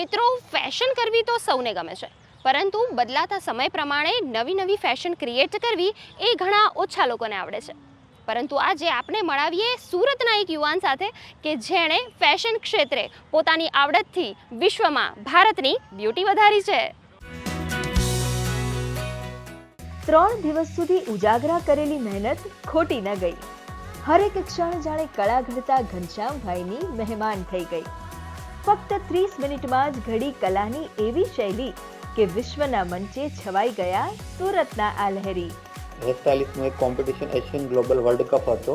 મિત્રો ફેશન કરવી તો સૌને ગમે છે. પરંતુ બદલાતા સમય પ્રમાણે નવી નવી ફેશન ક્રિએટ કરવી એ ઘણા ઓછા લોકોને આવડે છે. પરંતુ આજે આપણે મળાવીએ સુરતના એક યુવાન સાથે કે જેણે ફેશન ક્ષેત્રે પોતાની આવડતથી વિશ્વમાં ભારતની બ્યુટી વધારી છે. ત્રણ દિવસ સુધી ઉજાગરા કરેલી મહેનત ખોટી ન ગઈ. હરેક ક્ષણ જાણે કળા ઘડતા ઘનશ્યામભાઈની મહેમાન થઈ ગઈ. ફક્ત ત્રીસ મિનિટમાં જ ઘડી કલાની એવી શૈલી કે વિશ્વના મંચે છવાઈ ગયા સુરતના આ લહેરી હેરસ્ટાઇલિસ્ટનો એક competition Asian global world cup હતો.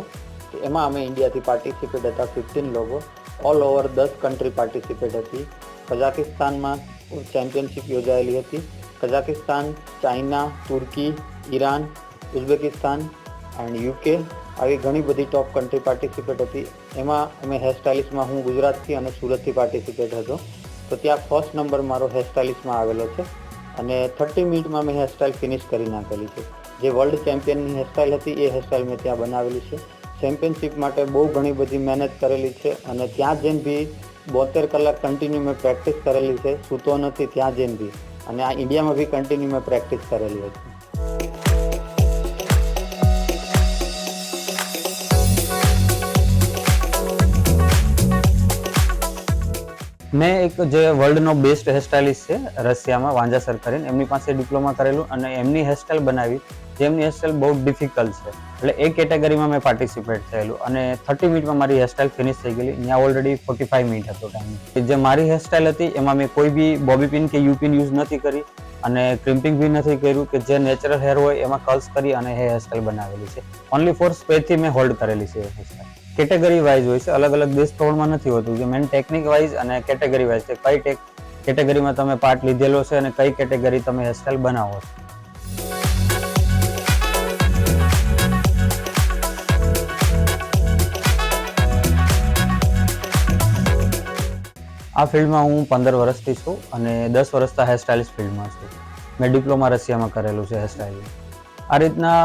તો એમાં અમે ઇન્ડિયાથી પાર્ટિસિપેટ હતા ફિફ્ટીન લોકો. ઓલ ઓવર દસ કન્ટ્રી પાર્ટિસિપેટ હતી. કઝાકિસ્તાનમાં ચેમ્પિયનશિપ યોજાયેલી હતી. Kazakhstan China, Turkey, Iran, Uzbekistan and UK આવી ઘણી બધી ટોપ કન્ટ્રી પાર્ટિસિપેટ હતી. એમાં અમે હેરસ્ટાઇલિસ્ટમાં હું ગુજરાતથી અને સુરતથી પાર્ટિસિપેટ હતો. તો ત્યાં ફર્સ્ટ નંબર મારો હેરસ્ટાઇલિસ્ટમાં આવેલો છે. અને થર્ટી મિનિટમાં મેં હેરસ્ટાઇલ ફિનિશ કરી નાખેલી છે. જે વર્લ્ડ ચેમ્પિયનની હેરસ્ટાઇલ હતી, એ હેરસ્ટાઇલ મેં ત્યાં બનાવેલી છે. ચેમ્પિયનશિપ માટે બહુ ઘણી બધી મહેનત કરેલી છે અને ત્યાં જેમ બી બોતેર કલાક કન્ટિન્યુ મેં પ્રેક્ટિસ કરેલી છે. સૂતો નથી, ત્યાં જેમ બી. અને આ ઇન્ડિયામાં બી કન્ટિન્યુ મેં પ્રેક્ટિસ કરેલી હતી. મેં એક જે વર્લ્ડનો બેસ્ટ હેરસ્ટાઇલિસ્ટ છે, રશિયામાં વાંજા સર કરીને એમની પાસે ડિપ્લોમા કરેલું અને એમની હેરસ્ટાઇલ બનાવી. જેમની હેરસ્ટાઇલ બહુ ડિફિકલ્ટ છે. એટલે એ કેટેગરીમાં મેં પાર્ટિસિપેટ થયેલું અને થર્ટી મિનિટમાં મારી હેરસ્ટાઇલ ફિનિશ થઈ ગયેલી. ત્યાં ઓલરેડી ફોર્ટી ફાઇવ મિનિટ હતો ટાઈમ જે મારી હેરસ્ટાઇલ હતી, એમાં મેં કોઈ બી બોબી પિન કે યુ પિન યુઝ નથી કરી. અને ક્રિમ્પિંગ બી નથી કર્યું કે જે નેચરલ હેર હોય એમાં કર્લ્સ કરી અને હેરસ્ટાઇલ બનાવેલી છે. ઓનલી ફોર સ્પેથી મેં હોલ્ડ કરેલી છે કેટેગરી વાઇઝ હોય છે, અલગ અલગ દેશ પ્રમાણમાં નથી હોતું. કે મેન ટેકનિક વાઇઝ અને કેટેગરી વાઇઝ છે. કઈ ટેક કેટેગરીમાં તમે પાર્ટ લીધેલો છે અને કઈ કેટેગરી તમે હેરસ્ટાઇલ બનાવો છો? આ ફિલ્ડમાં હું પંદર વર્ષથી છું અને દસ વર્ષતા હેરસ્ટાઇલિસ્ટ ફિલ્ડમાં છું. મેં ડિપ્લોમા રશિયામાં કરેલું છે હેરસ્ટાઇલિંગ આ રીતના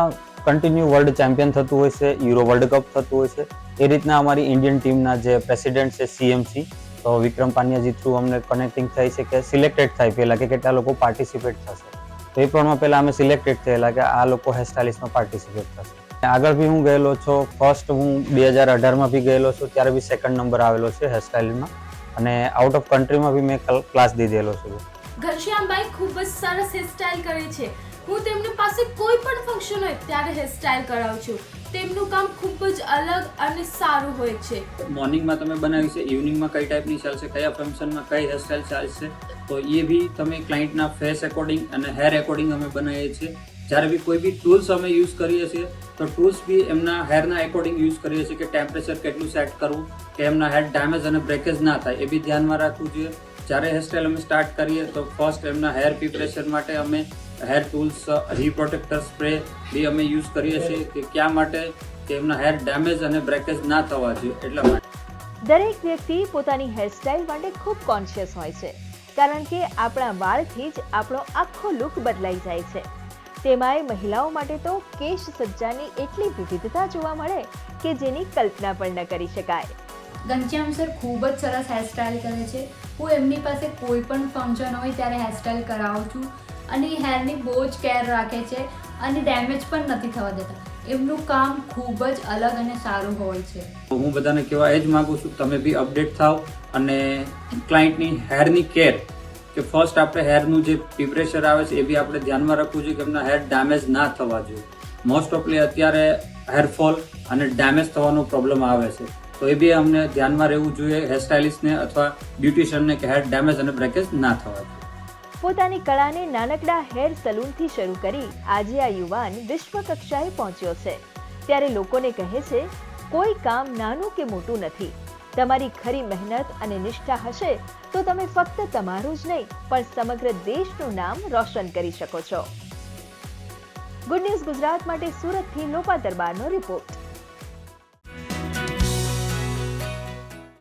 કન્ટિન્યુ વર્લ્ડ ચેમ્પિયન થતું હોય છે યુરો વર્લ્ડ કપ થતું હોય છે. એ રીતના અમારી ઇન્ડિયન ટીમના જે પ્રેસિડેન્ટ છે સીએમસી તો વિક્રમ પાનિયાજી થ્રુ અમને કનેક્ટિંગ થઈ છે કે સિલેક્ટેડ થાય પહેલાં કે કેટલા લોકો પાર્ટિસિપેટ થશે. તો એ પ્રમાણે પહેલાં અમે સિલેક્ટેડ થયેલા કે આ લોકો હેરસ્ટાઇલિસ્ટમાં પાર્ટિસિપેટ થશે. આગળ બી હું ગયેલો છું. ફર્સ્ટ હું બે હજાર અઢારમાં બી ગયેલો છું, ત્યારે બી સેકન્ડ નંબર આવેલો છે હેરસ્ટાઇલમાં અને આઉટ ઓફ કન્ટ્રીમાં બી મેં ક્લાસ દીધેલો છે. ઘનશ્યામભાઈ ખૂબ જ સરસ હેરસ્ટાઇલ કરે છે. હું તેમની પાસે કોઈ પણ ફંક્શન હોય ત્યારે હેરસ્ટાઇલ કરાવું છું. તેમનું કામ ખૂબ જ અલગ અને સારું હોય છે. મોર્નિંગમાં તમે બનાવી છે ઇવનિંગમાં કઈ ટાઈપની ચાલશે કયા ફંક્શનમાં કઈ હેરસ્ટાઇલ ચાલશે તો એ બી તમે ક્લાયન્ટના ફેસ એકોર્ડિંગ અને હેર એકોર્ડિંગ અમે બનાવીએ છીએ. જ્યારે બી કોઈ બી ટૂલ્સ અમે યુઝ કરીએ છીએ, તો ટૂલ્સ બી એમના હેરના એકોર્ડિંગ યુઝ કરીએ છીએ કે ટેમ્પરેચર કેટલું સેટ કરવું, કે એમના હેર ડેમેજ અને બ્રેકેજ ના થાય, એ બી ધ્યાનમાં રાખવું જોઈએ. જ્યારે હેરસ્ટાઇલ અમે સ્ટાર્ટ કરીએ, તો ફર્સ્ટ એમના હેર પ્રિપરેશન માટે અમે hair tools re protector spray બી અમે યુઝ કરીએ છીએ કે ક્યાં માટે, કે એમના હેર ડેમેજ અને બ્રેકેજ ના થવા જોઈએ, એટલા માટે. દરેક વ્યક્તિ પોતાની હેરસ્ટાઇલ માટે ખૂબ કોન્શિયસ હોય છે, કારણ કે આપણા વાળથી જ આપણો આખો લુક બદલાઈ જાય છે. તેમાંય મહિલાઓ માટે તો કેશ સજ્જાની એટલી વિવિધતા જોવા મળે કે જેની કલ્પના પણ ન કરી શકાય. ઘનશ્યામ સર ખૂબ જ સરસ હેરસ્ટાઇલ કરે છે. હું એમની પાસે કોઈ પણ ફંક્શન હોય ત્યારે હેરસ્ટાઇલ કરાવું છું અને એ હેરની બહુ જ કેર રાખે છે અને ડેમેજ પણ નથી થવા દેતા. એમનું કામ ખૂબ જ અલગ અને સારું હોય છે. હું બધાને કહેવા એ જ માગું છું તમે બી અપડેટ થાવ અને ક્લાયન્ટની હેરની કેર કે ફર્સ્ટ આપણે હેરનું જે પ્રિપરેશન આવે છે એ બી આપણે ધ્યાનમાં રાખવું જોઈએ કે એમના હેર ડેમેજ ના થવા જોઈએ. મોસ્ટ ઓફલી અત્યારે હેરફોલ અને ડેમેજ થવાનો પ્રોબ્લેમ આવે છે. તો એ બી અમને ધ્યાનમાં રહેવું જોઈએ હેરસ્ટાઇલિસ્ટને અથવા બ્યુટિશિયનને કે હેર ડેમેજ અને બ્રેકેજ ના થવા જોઈએ. પોતાની કળાને નાનકડા હેર સલૂનથી શરૂ કરી આજે આ યુવાન વિશ્વ કક્ષાએ પહોંચ્યો છે. ત્યારે લોકોને કહે છે, કોઈ કામ નાનું કે મોટું નથી. તમારી ખરી મહેનત અને નિષ્ઠા હશે તો તમે ફક્ત તમારું જ નહીં, પણ સમગ્ર દેશનું નામ રોશન કરી શકો છો. ગુડ ન્યૂઝ ગુજરાત માટે સુરતથી લોપા દરબારનો રિપોર્ટ